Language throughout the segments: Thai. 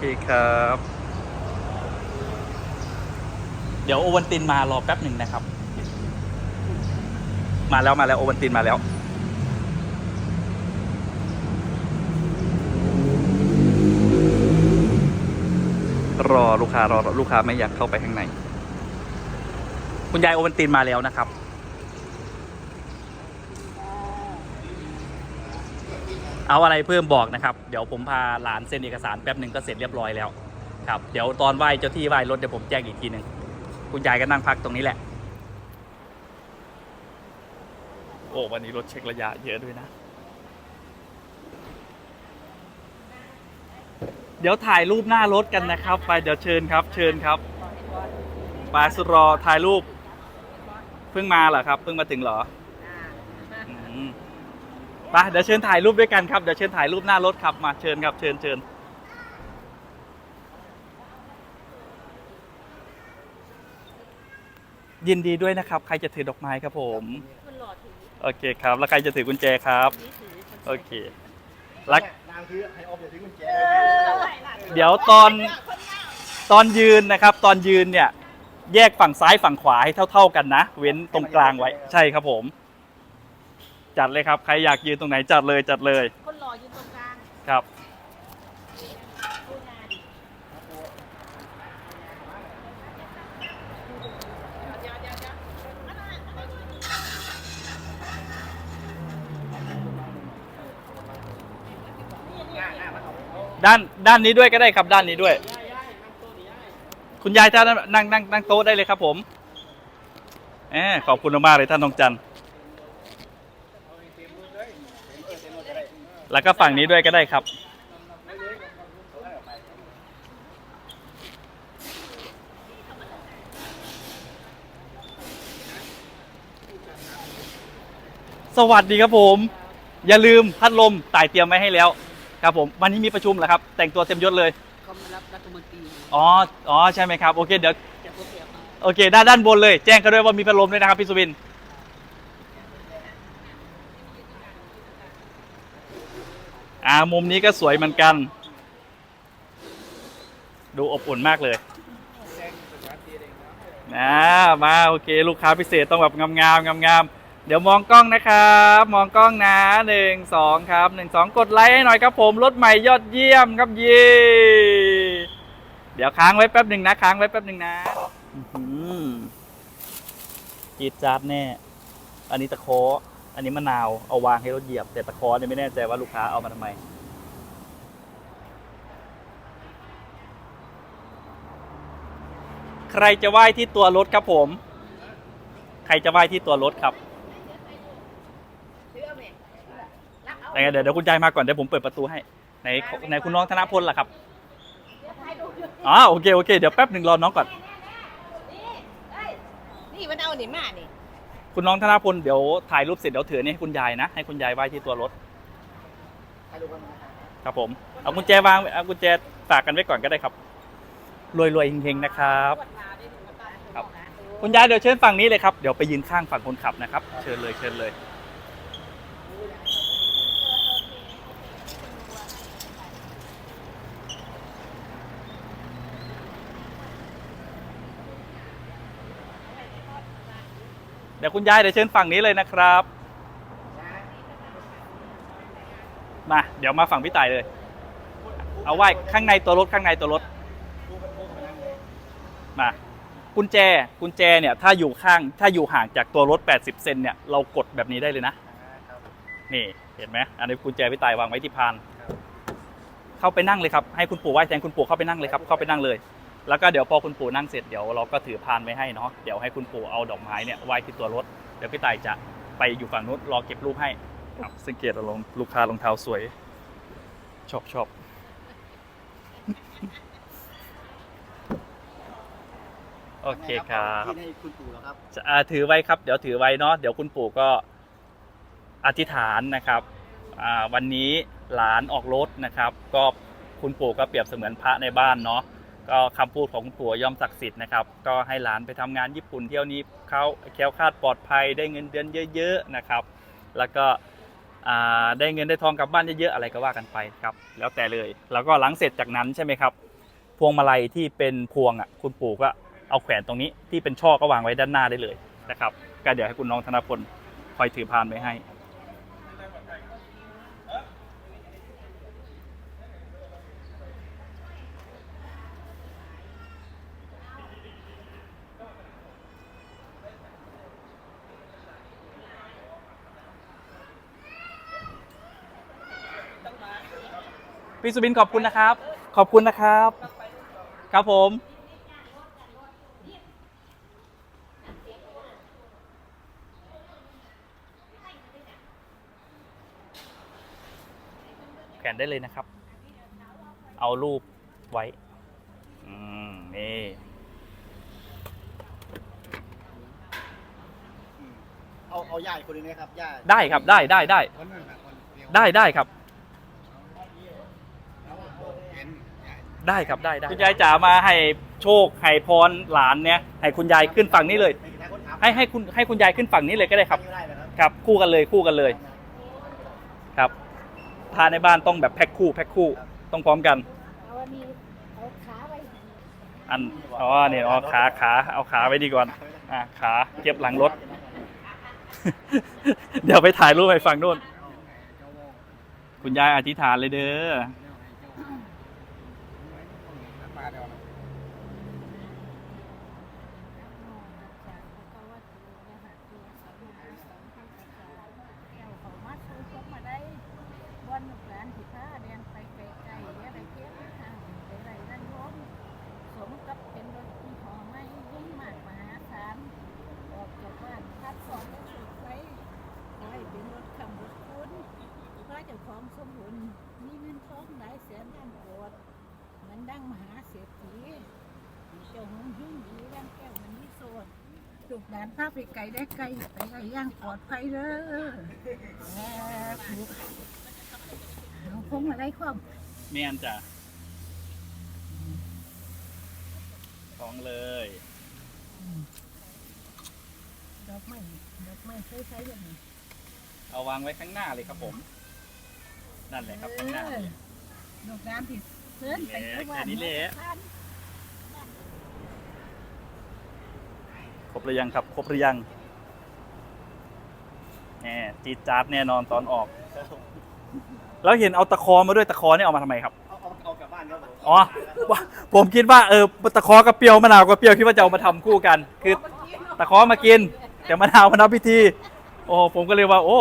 เคครับ เดี๋ยวโอวันตินมารอแป๊บหนึ่งนะครับ มาแล้วมาแล้วโอวันตินมาแล้ว รอลูกค้ารอลูกค้าไม่อยากเข้าไปข้างใน คุณยายโอวันตินมาแล้วนะครับ เอาอะไรเพิ่มบอกนะครับ เดี๋ยวผมพาหลานเซ็นเอกสารแป๊บหนึ่งก็เสร็จเรียบร้อยแล้วครับเดี๋ยวตอนไหว้เจ้าที่ไหว้รถเดี๋ยวผมแจ้งอีกทีหนึ่งคุณยายก็นั่งพักตรงนี้แหละ โอ้วันนี้รถเช็คระยะเยอะด้วยนะ เดี๋ยวถ่ายรูปหน้ารถกันนะครับ ไปเดี๋ยวเชิญครับ เชิญครับปาสุดรอถ่ายรูป เพิ่งมาเหรอครับ เพิ่งมาถึงเหรอ ไปเดี๋ยวเชิญถ่ายรูปด้วยกันครับเดี๋ยวเชิญถ่ายรูปหน้ารถครับมาเชิญครับเชิญเชิญยินดีด้วยนะครับ ใครจะถือดอกไม้ครับผมคนหล่อถือโอเคครับ แล้วใครจะถือกุญแจครับ นี่ถือคนโอเคแล้วนางคือให้ออมอย่าทิ้งกุญแจเดี๋ยวตอนตอนยืนนะครับ ตอนยืนเนี่ย แยกฝั่งซ้ายฝั่งขวาให้เท่า ๆกันนะ เว้นตรงกลางไว้ ใช่ครับผม จัดเลยครับ ใครอยากยืนตรงไหนจัดเลยจัดเลย คนหล่อยืนตรงกลางครับ ดูงานดิเดี๋ยวเดี๋ยวเดี๋ยวด้านด้านนี้ด้วยก็ได้ครับด้านนี้ด้วย คุณยายท่านนั่งนั่งนั่งโต๊ะได้เลยครับผมแหมขอบคุณมากๆเลยท่านทองจันทร์ แล้วก็ฝั่งนี้ด้วยก็ได้ครับ สวัสดีครับผม อย่าลืมพัดลมต่ายเตรียมไว้ให้แล้ว ครับผมวันนี้มีประชุมเหรอครับ แต่งตัวเต็มยศเลย เขามารับรัฐมนตรีอ๋ออ๋อใช่ไหมครับ โอเคเดี๋ยวจากพวกเดียวมาโอเค ด้านด้านบนเลย แจ้งเขาด้วยว่ามีพัดลมด้วยนะครับพี่สุบิน อ่ามุมนี้ก็สวยเหมือนกัน ดูอบอุ่นมากเลยนะมาโอเค ลูกค้าพิเศษต้องแบบงามงามงามงามๆเดี๋ยวมองกล้องนะครับ มองกล้องนะหนึ่งสองครับหนึ่งสองกดไลค์ให้หน่อยครับผมรถใหม่ยอดเยี่ยมครับย่เดี๋ยวค้างไว้แป๊บหนึ่งนะ ค้างไว้แป๊บหนึ่งนะอื้อหือจีดจาดแน่อันนี้ตะโค อันนี้มะนาวเอาวางให้รถเหยียบ แต่ตะคอเนี่ยไม่แน่ใจว่าลูกค้าเอามาทำไม ใครจะไหว้ที่ตัวรถครับผม ใครจะไหว้ที่ตัวรถครับซื้อเอาไหมรับเอาแต่เดี๋ยวเดี๋ยวคุณยายมาก่อนเดี๋ยวผมเปิดประตูให้ในในคุณน้องธนพลล่ะครับอ๋อโอเคโอเคเดี๋ยวแป๊บหนึ่งรอน้องก่อนเอ้ยนี่มันเอาหนิมานี่ คุณน้องธนพลเดี๋ยวถ่ายรูปเสร็จเดี๋ยวถือนี่ให้คุณยายนะ ให้คุณยายไว้ที่ตัวรถ ครับผม เอากุญแจวางเอากุญแจฝากกันไว้ก่อนก็ได้ครับ รวยรวยๆเฮงๆนะครับ ครับ คุณยายเดี๋ยวเชิญฝั่งนี้เลยครับ เดี๋ยวไปยืนข้างฝั่งคนขับนะครับ เชิญเลยเชิญเลย เดี๋ยวคุณยายเดี๋ยวเชิญฝั่งนี้เลยนะครับ มาเดี๋ยวมาฝั่งพี่ต่ายเลย เอาไหว้ข้างในตัวรถข้างในตัวรถ มากุญแจกุญแจเนี่ยถ้าอยู่ข้างถ้าอยู่ห่างจากตัวรถ 80 เซนเนี่ยเรากดแบบนี้ได้เลยนะ นี่เห็นไหมอันนี้กุญแจพี่ต่ายวางไว้ที่พาน เข้าไปนั่งเลยครับให้คุณปู่ไหว้แทนคุณปู่เข้าไปนั่งเลยครับเข้าไปนั่งเลย แล้วก็เดี๋ยวพอคุณปู่นั่งเสร็จเดี๋ยวเราก็ถือพานไว้ให้เนาะเดี๋ยวให้คุณปู่เอาดอกไม้เนี่ยไหว้ที่ตัวรถเดี๋ยวพี่ต่ายจะไปอยู่ฝั่งนู้นรอเก็บรูปให้ครับสังเกตเอาลงลูกค้ารองเท้าสวย ชอบชอบโอเคครับที่ให้คุณปู่แล้วครับจะอ่าถือไว้ครับ เดี๋ยวถือไว้เนาะเดี๋ยวคุณปู่ก็อธิษฐานนะครับอ่าวันนี้หลานออกรถนะครับ ก็คุณปู่ก็เปรียบเสมือนพระในบ้านเนาะ ก็คำพูดของคุณปู่ย่อมศักดิ์สิทธิ์นะครับ ก็ให้หลานไปทำงานญี่ปุ่นเที่ยวนี้เขาแคล้วคลาดปลอดภัยได้เงินเดือนเยอะๆนะครับ แล้วก็ได้เงินได้ทองกลับบ้านเยอะๆอะไรก็ว่ากันไปครับ แล้วแต่เลย แล้วก็หลังเสร็จจากนั้นใช่ไหมครับ พวงมาลัยที่เป็นพวงอะคุณปู่ก็เอาแขวนตรงนี้ที่เป็นช่อก็วางไว้ด้านหน้าได้เลยนะครับก็เดี๋ยวให้คุณน้องธนพลคอยถือพานไว้ให้ พี่สุบินขอบคุณนะครับ ขอบคุณนะครับ ครับผม แขวนได้เลยนะครับ เอารูปไว้ อืม นี่ เอาเอาย่าอีกคนหนึงนะครับย่าได้ครับได้ได้ได้คนนึงนะคนเดียวได้ได้ครับ เอาเห็นย่า ได้ครับได้ได้คุณยายจ๋ามาให้โชคให้พรหลานเนี่ยให้คุณยายขึ้นฝั่งนี้เลย ให้ให้คุณให้คุณยายขึ้นฝั่งนี้เลยก็ได้ครับ ครับ คู่กันเลยคู่กันเลย ครับพาในบ้านต้องแบบแพ็คคู่แพ็คคู่ต้องพร้อมกันเอาอันนี้เอาขาไว้อันอ๋อเนี่ยอ๋อขาขาเอาขาไว้ดีก่อนอะขาเก็บหลังรถ เดี๋ยวไปถ่ายรูปไปฝั่งนู้นคุณยายอธิษฐานเลยเด้อ วันหนุกหลานสิพาเดินไปไกลๆอย่าได้เก็บทางไปไรนั่นล้มสมกับเป็นรถที่หอไม่ยิ่งมากมหาศาลออกจากบ้านพัดสอนและสุดไว้ขอให้เป็นรถคำรถคุณพระเจ้าของสมบูรณ์มีเงินทองหลายแสนล้านโกดเหมือนดังมหาเศรษฐีเจ้าหงหิ้งดีร่างแก้วมันมีโสดลูกหลานพาไปไกลได้ไกลไปไกลย่างปลอดภัยเด้อแม่ผูกเอาคงมาได้ความเมียนจ้ะของเลยดอกไม้ดอกไม้ใช้ใช้ยังไง เอาวางไว้ข้างหน้าเลยครับผม นั่นแหละครับข้างหน้าเลยดอกน้ำผิดเพื่อนไปทุกวันแค่นี้แหละครบหรือยังครับ ครบหรือยังแหมจีดจาดแน่นอนตอนออก แล้วเห็นเอาตะคอมาด้วยตะคอนี่เอามาทำไมครับ เอาเอาเอากลับบ้านครับผมอ๋อว่าผมคิดว่าเออตะคอกับเปรียวมะนาวกับเปรียวคิดว่าจะเอามาทำคู่กัน คือตะคอมากินแต่มะนาวมาทำพิธี โอ้ผมก็เลยว่า โอ้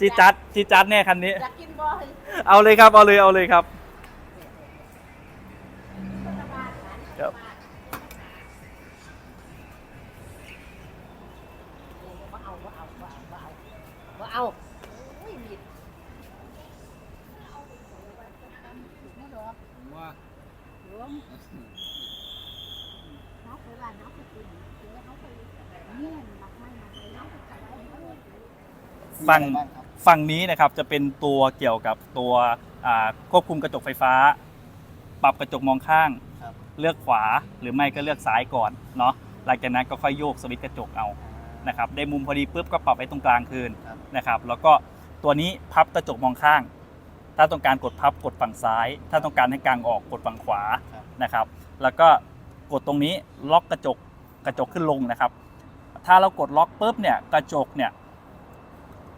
จีดจัดจีดจัดแน่คันนี้ อยากกินบอยเอาเลยครับ เอาเลยเอาเลยครับ ครับ ว่าเอาว่าเอาว่าเอาว่าเอาว่าเอาโอ้ยมิดไม่ดอกว่าหลวงน้องไปร้านน้องไปกินเดี๋ยวน้องไปเนี่ยหมักไม่หมักเลยน้องไปจัดให้เขา ฝั่งบ้านครับฝั่งนี้นะครับจะเป็นตัวเกี่ยวกับตัวอ่าควบคุมกระจกไฟฟ้า ปรับกระจกมองข้าง ครับ เลือกขวาหรือไม่ก็เลือกซ้ายก่อนเนาะหลังจากนั้นก็ค่อยโยกสวิตช์กระจกเอานะครับได้มุมพอดีปุ๊บก็ปรับไว้ตรงกลางคืนครับ นะครับ แล้วก็ตัวนี้พับกระจกมองข้าง ถ้าต้องการกดพับกดฝั่งซ้าย ถ้าต้องการให้กางออกกดฝั่งขวา ครับ นะครับแล้วก็กดตรงนี้ล็อกกระจกกระจกขึ้นลงนะครับ ถ้าเรากดล็อกปุ๊บเนี่ยกระจกเนี่ย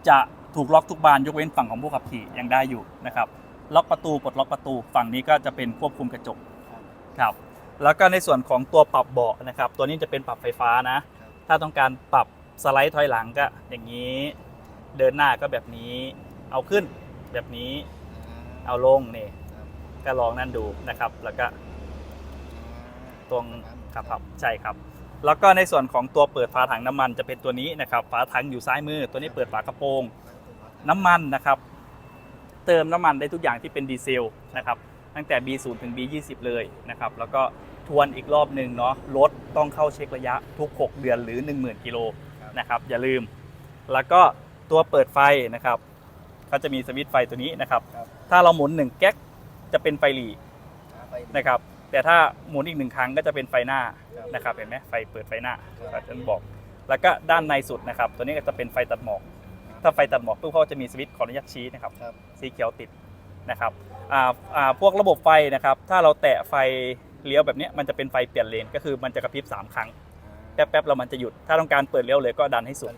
จะถูกล็อกทุกบานยกเว้นฝั่งของผู้ขับขี่ยังได้อยู่นะครับล็อกประตูปลดล็อกประตู ฝั่งนี้ก็จะเป็นควบคุมกระจกครับครับแล้วก็ในส่วนของตัวปรับเบาะนะครับ ตัวนี้จะเป็นปรับไฟฟ้านะครับถ้าต้องการปรับสไลด์ถอยหลังก็อย่างนี้ เดินหน้าก็แบบนี้ เอาขึ้นแบบนี้ เอาลงนี่ครับก็ลองนั่นดูนะครับ แล้วก็ตรงครับครับใช่ครับ แล้วก็ในส่วนของตัวเปิดฝาถังน้ำมันจะเป็นตัวนี้นะครับฝาถังอยู่ซ้ายมือ ตัวนี้เปิดฝากระโปรง น้ำมันนะครับ เติมน้ำมันได้ทุกอย่างที่เป็นดีเซลนะครับตั้งแต่ B0 ถึง B20 เลยนะครับแล้วก็ทวนอีกรอบหนึ่งเนาะรถต้องเข้าเช็คระยะทุก 6 เดือนหรือ 10,000 กิโลนะครับอย่าลืม แล้วก็ตัวเปิดไฟนะครับเขาจะมีสวิตช์ไฟตัวนี้นะครับครับ ถ้าเราหมุน 1 แก๊กจะเป็นไฟหลีไปนะครับ แต่ถ้าหมุนอีกหนึ่งครั้งก็จะเป็นไฟหน้าครับนะครับเห็นไหมไฟเปิดไฟหน้าครับอาจารย์บอก แล้วก็ด้านในสุดนะครับ ตัวนี้ก็จะเป็นไฟตัดหมอก ถ้าไฟตัดหมอกปุ๊บเขาจะมีสวิตช์ขออนุญาตชี้นะครับครับสีเขียวติดนะครับอ่าอ่าพวกระบบไฟนะครับ ถ้าเราแตะไฟเลี้ยวแบบเนี้ยมันจะเป็นไฟเปลี่ยนเลนก็คือมันจะกระพริบสามครั้งแป๊บๆแล้วมันจะหยุด ถ้าต้องการเปิดเลี้ยวเลยก็ดันให้สุด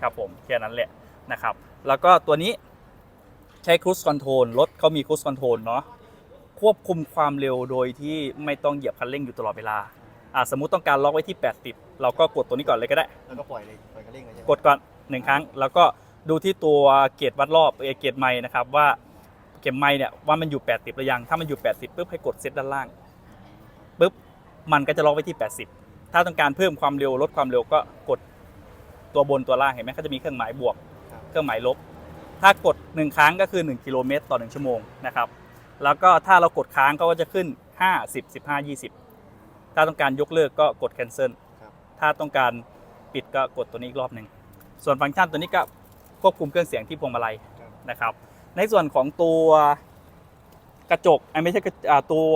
ครับผมแค่นั้นแหละนะครับ แล้วก็ตัวนี้ใช้ cruise control รถเขามี cruise control เนาะ ควบคุมความเร็วโดยที่ไม่ต้องเหยียบคันเร่งอยู่ตลอดเวลาอ่าสมมุติต้องการล็อกไว้ที่ 80 เราก็กดตัวนี้ก่อนเลยก็ได้ แล้วก็ปล่อยเลยปล่อยกระเร่งเลยใช่ไหมกดก่อนหนึ่งครั้ง แล้วก็ดูที่ตัวเกจวัดรอบเอเกจไม้นะครับว่าเข็มไม้เนี่ยว่ามันอยู่ 80หรือยัง ถ้ามันอยู่ 80ปุ๊บให้กดเซตด้านล่างปุ๊บมันก็จะล็อกไว้ที่ 80 ถ้าต้องการเพิ่มความเร็วลดความเร็วก็กดตัวบนตัวล่างเห็นไหมเขาจะมีเครื่องหมายบวก เครื่องหมายลบ ถ้ากด 1 ครั้งก็คือ 1 กิโลเมตรต่อ 1 ชั่วโมงนะครับ แล้วก็ถ้าเรากดค้างเขาก็จะขึ้น 5 10 15 20 ถ้าต้องการยกเลิกก็กด cancel ครับถ้าต้องการปิดก็กดตัวนี้อีกรอบหนึ่ง ส่วนฟังก์ชันตัวนี้ก็ควบคุมเครื่องเสียงที่พวงมาลัยครับนะครับ ในส่วนของตัวกระจกอะไม่ใช่กระอ่าตัว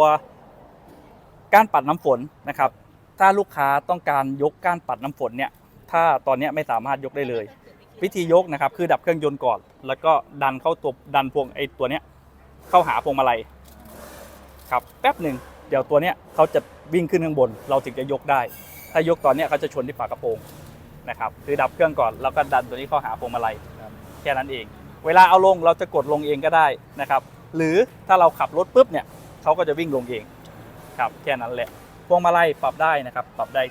ก้านปัดน้ำฝนนะครับ ถ้าลูกค้าต้องการยกก้านปัดน้ำฝนเนี่ย ถ้าตอนเนี้ยไม่สามารถยกได้เลย วิธียกนะครับ คือดับเครื่องยนต์ก่อน แล้วก็ดันเข้าตัวดันพวงไอ้ตัวเนี้ย เข้าหาพวงมาลัยครับแป๊บหนึ่งเดี๋ยวตัวเนี้ยเขาจะวิ่งขึ้นข้างบน เราถึงจะยกได้ ถ้ายกตอนเนี้ยเขาจะชนที่ฝากระโปรงนะครับคือดับเครื่องก่อนแล้วก็ดันตัวนี้เข้าหาพวงมาลัยแค่นั้นเอง เวลาเอาลงเราจะกดลงเองก็ได้นะครับ หรือถ้าเราขับรถปุ๊บเนี่ยเขาก็จะวิ่งลงเองครับแค่นั้นแหละพวงมาลัยปรับได้นะครับ ปรับได้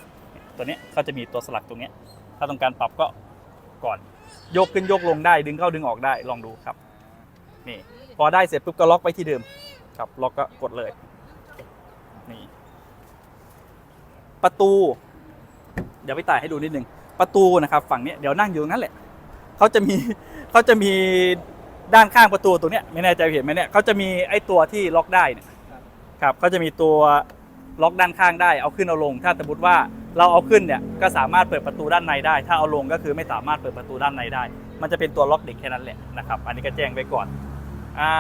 ตัวเนี้ยเขาจะมีตัวสลักตรงเนี้ยถ้าต้องการปรับก็ก่อน ยกขึ้นยกลงได้ดึงเข้าดึงออกได้ลองดูครับ นี่ พอได้เสร็จปุ๊บก็ล็อกไว้ที่เดิมครับล็อกก็กดเลยนี่ประตู เดี๋ยวไปต่ายให้ดูนิดนึงประตูนะครับ ฝั่งนี้เดี๋ยวนั่งอยู่งนั้นแหละเขาจะมีเขาจะมีด้านข้างประตูตรงเนี้ยไม่แน่ใจเห็นไหมเนี่ยเขาจะมีไอ้ตัวที่ล็อกได้เนี่ยครับเขาจะมีตัวล็อกด้านข้างได้ เอาขึ้นเอาลง ถ้าสมมติว่าเราเอาขึ้นเนี่ยก็สามารถเปิดประตูด้านในได้ ถ้าเอาลงก็คือไม่สามารถเปิดประตูด้านในได้ มันจะเป็นตัวล็อกเด็กแค่นั้นแหละนะครับ อันนี้ก็แจ้งไว้ก่อน อ่า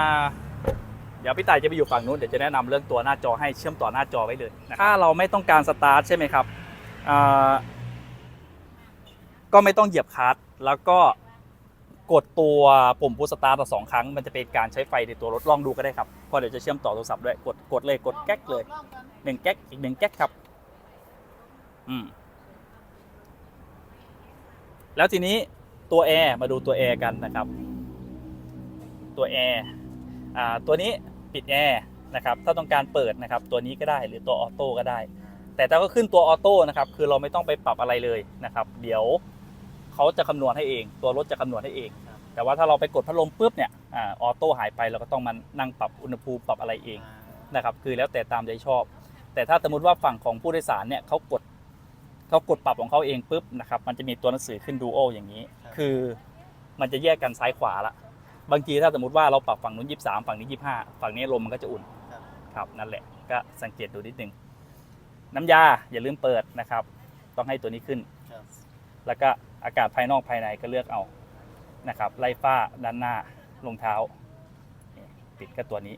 เดี๋ยวพี่ต่ายจะไปอยู่ฝั่งนู้นเดี๋ยวจะแนะนำเรื่องตัวหน้าจอให้เชื่อมต่อหน้าจอไว้เลยถ้าเราไม่ต้องการสตาร์ทใช่ไหมครับก็ไม่ต้องเหยียบคลัตช์แล้วก็กดตัวปุ่มพุชสตาร์ทต่อสองครั้ง มันจะเป็นการใช้ไฟในตัวรถลองดูก็ได้ครับเพราะเดี๋ยวจะเชื่อมต่อโทรศัพท์ด้วยกดกดเลยกดแก๊กเลยหนึ่งแก๊กอีกหนึ่งแก๊กครับ อืมแล้วทีนี้ตัวแอร์มาดูตัวแอร์กันนะครับ ตัวแอร์อ่าตัวนี้ปิดแอร์นะครับถ้าต้องการเปิดนะครับตัวนี้ก็ได้หรือตัวออโต้ก็ได้ แต่ถ้าก็ขึ้นตัวออโต้นะครับคือเราไม่ต้องไปปรับอะไรเลยนะครับ เดี๋ยวเขาจะคำนวณให้เอง ตัวรถจะคำนวณให้เอง แต่ว่าถ้าเราไปกดพัดลมปุ๊บเนี่ยอ่าออโต้หายไปเราก็ต้องมานั่งปรับอุณหภูมิปรับอะไรเองนะครับคือแล้วแต่ตามใจชอบ แต่ถ้าสมมติว่าฝั่งของผู้โดยสารเนี่ยเขากดเขากดปรับของเขาเองปุ๊บนะครับมันจะมีตัวหนังสือขึ้นดูโออย่างนี้ครับคือมันจะแยกกันซ้ายขวาละ บางทีถ้าสมมติว่าเราปรับฝั่งนู้นยี่สามฝั่งนี้ยี่ห้าฝั่งนี้ลมมันก็จะอุ่นครับ ครับนั่นแหละก็สังเกตดูนิดนึงน้ำยาอย่าลืมเปิดนะครับ ต้องให้ตัวนี้ขึ้นครับแล้วก็อากาศภายนอกภายในก็เลือกเอานะครับ ไล่ฝ้าด้านหน้ารองเท้านี่ปิดก็ตัวนี้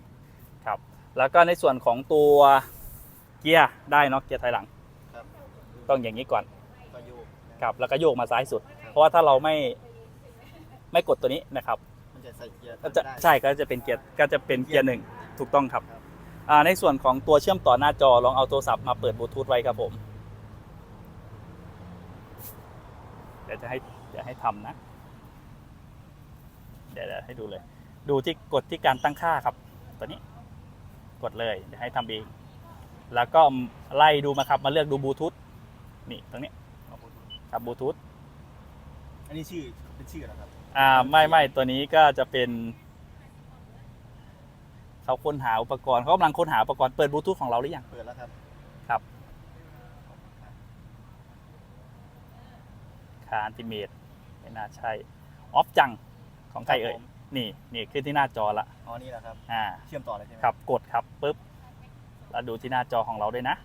ครับ แล้วก็ในส่วนของตัวเกียร์ได้เนาะเกียร์ถอยหลังครับต้องอย่างนี้ก่อนก็โยกครับแล้วก็โยกมาซ้ายสุด เพราะว่าถ้าเราไม่ไม่กดตัวนี้นะครับ มันจะใส่เกียร์ก็จะได้ ใช่ก็จะเป็นเกียร์ก็จะเป็นเกียร์หนึ่งถูกต้องครับครับ อ่าในส่วนของตัวเชื่อมต่อหน้าจอลองเอาโทรศัพท์มาเปิดบลูทูธไว้ครับผมเดี๋ยวจะให้เดี๋ยวให้ทำนะ เดี๋ยวเดี๋ยวให้ดูเลย ดูที่กดที่การตั้งค่าครับ ตัวนี้กดเลยเดี๋ยวให้ทำเอง แล้วก็ไล่ดูมาครับ มาเลือกดูบลูทูธนี่ตรงนี้เอาบลูทูธครับบลูทูธอันนี้ชื่อเป็นชื่อเหรอครับ อ่าไม่ไม่ตัวนี้ก็จะเป็นเขาค้นหาอุปกรณ์เขากำลังค้นหาอุปกรณ์เปิดบลูทูธของเราหรือยังเปิดแล้วครับ ครับคาอันติเมตไม่น่าใช่ออฟจังของใครเอ่ยผม นี่นี่ขึ้นที่หน้าจอละอ๋อนี่แหละครับ อ่า เชื่อมต่อเลยใช่ไหมครับกดครับปุ๊บแล้วดูที่หน้าจอของเราด้วยนะ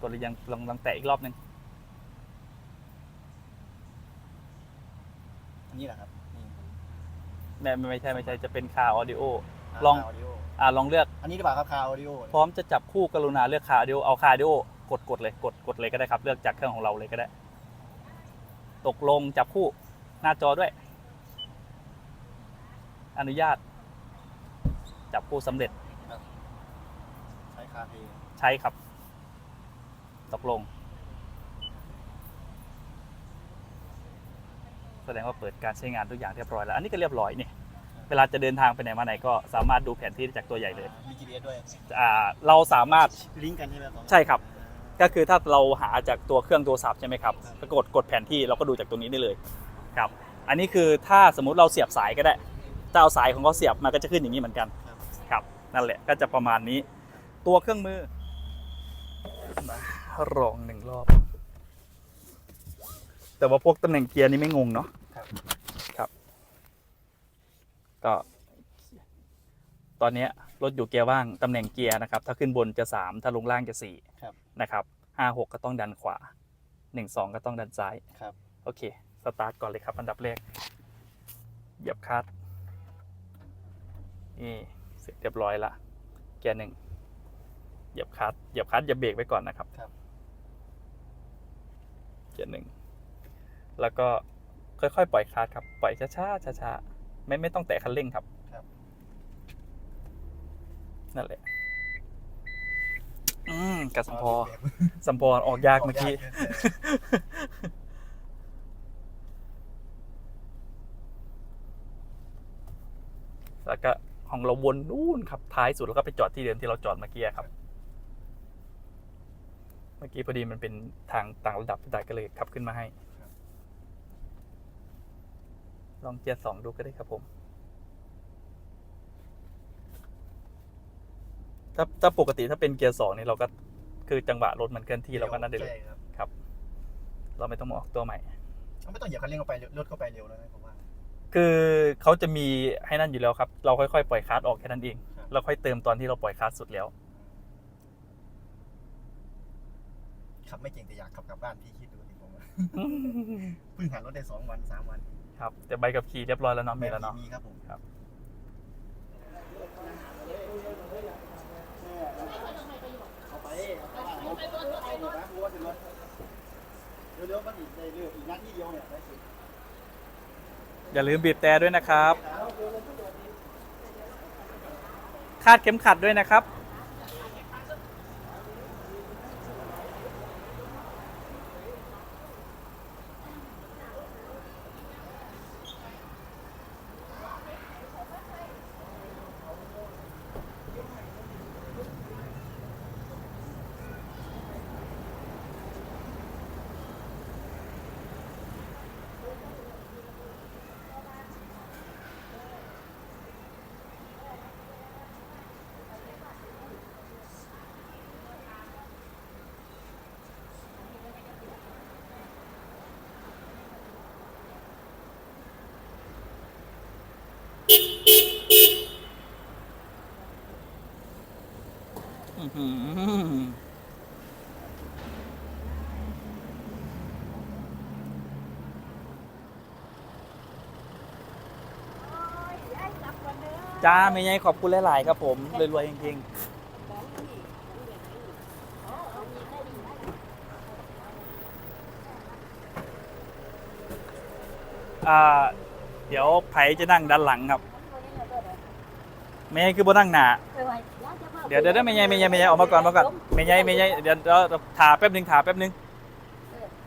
กดหรือยังลองลองแตะอีกรอบหนึ่ง นนี้แหละครับนี่ไม่ไม่ไม่ใช่ไม่ใช่จะเป็นคาออดิโอา ลองคาร์ดิโออ่าลองเลือกอันนี้ดีกว่าครับคาร์ดิโอพร้อมจะจับคู่กรุณาเลือกคาร์ดิโอเอาคาร์ดิโอกดกดเลยกดกดเลยก็ได้ครับ เลือกจากเครื่องของเราเลยก็ได้ ตกลงจับคู่หน้าจอด้วย อนุญาต จับคู่สำเร็จใช้คาเพย์ใช้ครับ ตกลง แสดงว่าเปิดการใช้งานทุกอย่างเรียบร้อยแล้ว อันนี้ก็เรียบร้อยนี่ เวลาจะเดินทางไปไหนมาไหนก็สามารถดูแผนที่ได้จากตัวใหญ่เลย มี GPS ด้วยอ่าเราสามารถลิงก์กันใช่ไหมสองใช่ครับ ก็คือถ้าเราหาจากตัวเครื่องโทรศัพท์ใช่ไหมครับก็กดกดแผนที่เราก็ดูจากตรงนี้ได้เลยครับ อันนี้คือถ้าสมมุติเราเสียบสายก็ได้ถ้าเอาสายของเขาเสียบมันก็จะขึ้นอย่างนี้เหมือนกันครับครับนั่นแหละก็จะประมาณนี้ ตัวเครื่องมือมาลองหนึ่งรอบ แต่ว่าพวกตำแหน่งเกียร์นี่ไม่งงเนาะ ครับ ครับ ก็ ตอนเนี้ยรถอยู่เกียร์ว่างตำแหน่งเกียร์นะครับ ถ้าขึ้นบนจะ 3 ถ้าลงล่างจะ4ครับนะครับห้าหกก็ต้องดันขวาหนึ่งสองก็ต้องดันซ้าย ครับ โอเค สตาร์ทก่อนเลยครับ อันดับแรก เหยียบคลัดนี่ เสร็จเรียบร้อยละ เกียร์หนึ่ง เหยียบคลัดเหยียบคลัดอย่าเบรกไว้ก่อนนะครับ ครับ เกียร์หนึ่ง แล้วก็ค่อยๆ ปล่อยคลัดครับ ปล่อยช้าๆช้าๆ ไม่ไม่ต้องแตะคันเร่งครับครับนั่นแหละ อืมกับสัมพอแบบสัมพอออกยากเมื่อกี้ยากแล้วก็ของเราวนนู่นครับ ท้ายสุดแล้วก็ไปจอดที่เดิมที่เราจอดเมื่อกี้ครับ เมื่อกี้พอดีมันเป็นทางต่างระดับแต่ก็เลยขับขึ้นมาให้ ลองเกียร์สองดูก็ได้ครับผม ถ้าถ้าปกติถ้าเป็นเกียร์สองนี่เราก็คือจังหวะรถมันเคลื่อนที่เราก็นั่นได้เลยใช่ครับครับ เราไม่ต้องมาออกตัวใหม่ ไม่ต้องเหยียบคันเร่งเข้าไปเร็วรถเข้าไปเร็วแล้วนะผมว่า คือเขาจะมีให้นั่นอยู่แล้วครับ เราค่อยๆปล่อยคาร์ดออกแค่นั้นเองครับเราค่อยเติมตอนที่เราปล่อยคาร์ดสุดแล้วขับไม่เก่งแต่อยากขับกลับบ้านพี่คิดดูสิผมว่าเพิ่งหัดรถได้สองวันสามวัน ครับแต่ใบกับขี่เรียบร้อยแล้วเนาะมีแล้วเนาะมีครับผมครับเอาไปเอาไปเอาไปเอาไปนะรู้ว่าถึงรถเร็วๆก็อีกได้เร็วอีกนัดที่เดียวเนี่ยได้สุดอย่าลืมบีบแต่ด้วยนะครับ คาดเข็มขัดด้วยนะครับ อื้อหือ โอ้ยไอ้กลับก่อนเด้อ จ้าไม่ไงขอบคุณหลาย ๆ ครับผมรวยๆจริง ๆ อ่า เดี๋ยวไผจะนั่งด้านหลังครับไม่ไงคือบ่นั่งหน้าเดี๋ยวเดี๋ยวได้ไม่ไงไม่ไงไม่ไงออกมาก่อนมาก่อนไม่ไงไม่ไงเดี๋ยวเดี๋ยวถาแป๊บหนึงถาแป๊บหนึง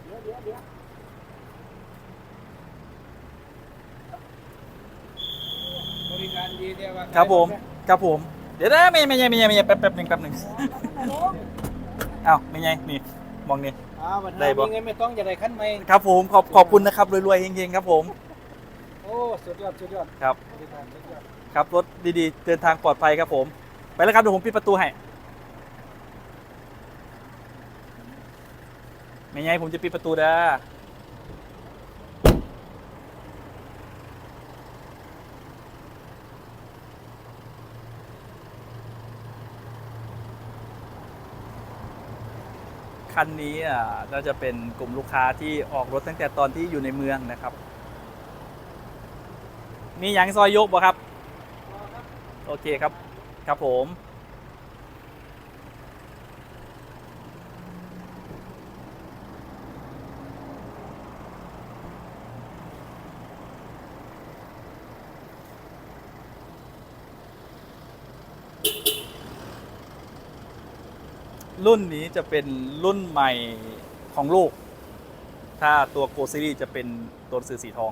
เดี๋ยวเดี๋ยวเดี๋ยวบริการดีเดียวว่าครับผมครับผม เดี๋ยวได้ไม่ไม่ไงไม่ไงไม่ไงแป๊บแป๊บหนึงแป๊บหนึงเอ้าไม่ไงนี่มองนี่อ้าวมันได้บ่มีเงินไม่ต้องจะได้ขั้นไหมครับผมขอบขอบคุณนะครับรวยๆเฮงๆครับผมโอ้สุดยอดสุดยอดครับบริการสุดยอดครับรถดีๆ เดินทางปลอดภัยครับผม ไปแล้วครับเดี๋ยวผมปิดประตูให้ไม่ไงผมจะปิดประตูเด้อคันนี้อะก็จะเป็นกลุ่มลูกค้าที่ออกรถตั้งแต่ตอนที่อยู่ในเมืองนะครับ มีอย่างซอยยกบ่ครับ โอเคครับ ครับผม รุ่นนี้จะเป็นรุ่นใหม่ของลูก ถ้าตัวโกซีรีจะเป็นตัวสื่อสีทอง